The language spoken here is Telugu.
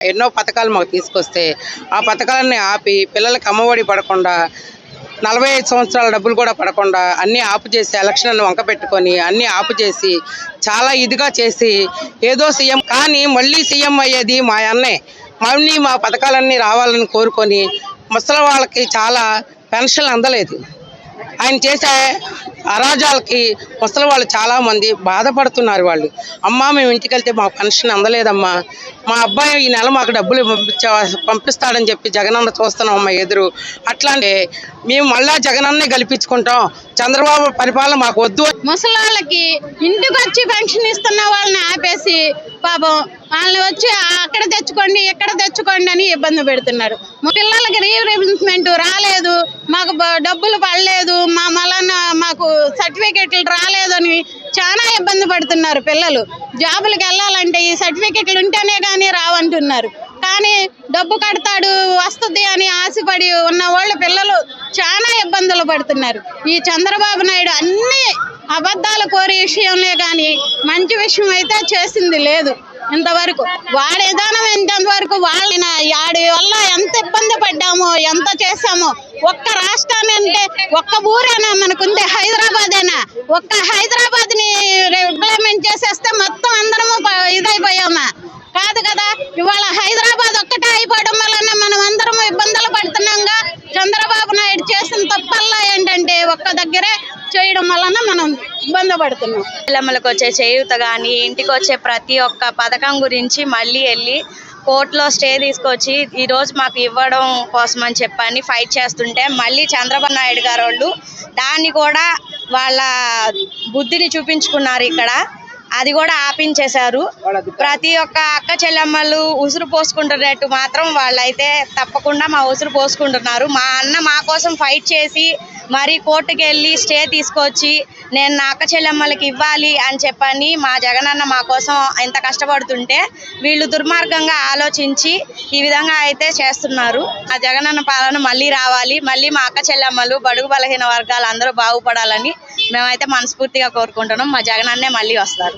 ఎన్నో పథకాలు మాకు తీసుకొస్తే ఆ పథకాలన్నీ ఆపి పిల్లలకి అమ్మఒడి పడకుండా నలభై ఐదు సంవత్సరాల డబ్బులు కూడా పడకుండా అన్నీ ఆపు చేసి ఎలక్షన్లను వంక పెట్టుకొని అన్నీ ఆపు చేసి చాలా ఇదిగా చేసి ఏదో సీఎం కానీ మళ్ళీ సీఎం అయ్యేది మా అన్నే. మళ్ళీ మా పథకాలన్నీ రావాలని కోరుకొని ముసలి వాళ్ళకి చాలా పెన్షన్లు అందలేదు. ఆయన చేసే అరాజాలకి ముసలి వాళ్ళు చాలామంది బాధపడుతున్నారు వాళ్ళు. అమ్మా మేము ఇంటికి వెళ్తే మా పెన్షన్ అందలేదమ్మా. మా అబ్బాయి ఈ నెల మాకు డబ్బులు పంపించా పంపిస్తాడని చెప్పి జగనన్న చూస్తున్నాం అమ్మ ఎదురు. అట్లాంటి మేము మళ్ళా జగనన్నే గెలిపించుకుంటాం. చంద్రబాబు పరిపాలన మాకు వద్దు. ముసలాళ్ళకి ఇంటికి వచ్చి పెన్షన్ ఇస్తున్న వాళ్ళని ఆపేసి పాపం వాళ్ళని వచ్చి అక్కడ తెచ్చుకోండి ఇక్కడ తెచ్చుకోండి అని ఇబ్బంది పెడుతున్నారు. మా పిల్లలకి రీఇంబర్స్మెంట్ రాలేదు మాకు డబ్బులు పడలేదు మా మలన మాకు సర్టిఫికెట్లు రాలేదని చాలా ఇబ్బంది పడుతున్నారు పిల్లలు. జాబులకు వెళ్ళాలంటే ఈ సర్టిఫికెట్లు ఉంటేనే కానీ రావంటున్నారు. కానీ డబ్బు కడతాడు వస్తుంది అని ఆశపడి ఉన్న వాళ్ళ పిల్లలు చాలా ఇబ్బందులు పడుతున్నారు. ఈ చంద్రబాబు నాయుడు అన్ని అబద్ధాలు కోరే విషయంలో కానీ మంచి విషయం అయితే చేసింది లేదు ఇంతవరకు. వాడి విధానం ఇంతవరకు వాళ్ళ ఆడి వల్ల ఎంత ఇబ్బంది పడ్డామో ఎంత చేసామో ఒక్క రాష్ట్రాన్ని అంటే ఒక్క ఊరేనా మనకుంది హైదరాబాద్ ఒక్క హైదరాబాద్ని ఇంప్లిమెంట్ చేసేస్తే మొత్తం అందరము ఇదైపోయామా? కాదు కదా ఇవాళ హైదరాబాద్ ఒక్కటే అయిపోవడం వలన మనం అందరము ఇబ్బందులు పడుతున్నాంగా. చంద్రబాబు నాయుడు చేసిన తప్పల్లా ఏంటంటే ఒక్క దగ్గరే చేయడం వలన మనం ఇబ్బంది పడుతున్నాం. పిల్లమ్మలకు వచ్చే చేయూత కానీ ఇంటికి వచ్చే ప్రతి ఒక్క పథకం గురించి మళ్ళీ వెళ్ళి కోర్టులో స్టే తీసుకొచ్చి ఈరోజు మాకు ఇవ్వడం కోసం అని చెప్పని ఫైట్ చేస్తుంటే మళ్ళీ చంద్రబాబు నాయుడు గారు వాళ్ళు దాన్ని కూడా వాళ్ళ బుద్ధిని చూపించుకున్నారు ఇక్కడ. అది కూడా ఆపించేశారు. ప్రతి ఒక్క అక్క చెల్లెమ్మలు ఉసురు పోసుకుంటున్నట్టు మాత్రం వాళ్ళైతే తప్పకుండా మా ఉసురు పోసుకుంటున్నారు. మా అన్న మా కోసం ఫైట్ చేసి మరి కోర్టుకి వెళ్ళి స్టే తీసుకొచ్చి నేను నా అక్క చెల్లెమ్మలకి ఇవ్వాలి అని చెప్పని మా జగనన్న మా కోసం ఇంత కష్టపడుతుంటే వీళ్ళు దుర్మార్గంగా ఆలోచించి ఈ విధంగా అయితే చేస్తున్నారు. ఆ జగనన్న పాలన మళ్ళీ రావాలి. మళ్ళీ మా అక్క చెల్లెమ్మలు బడుగు బలహీన వర్గాలు అందరూ బాగుపడాలని మేమైతే మనస్ఫూర్తిగా కోరుకుంటున్నాం. మా జగనన్నే మళ్ళీ వస్తారు.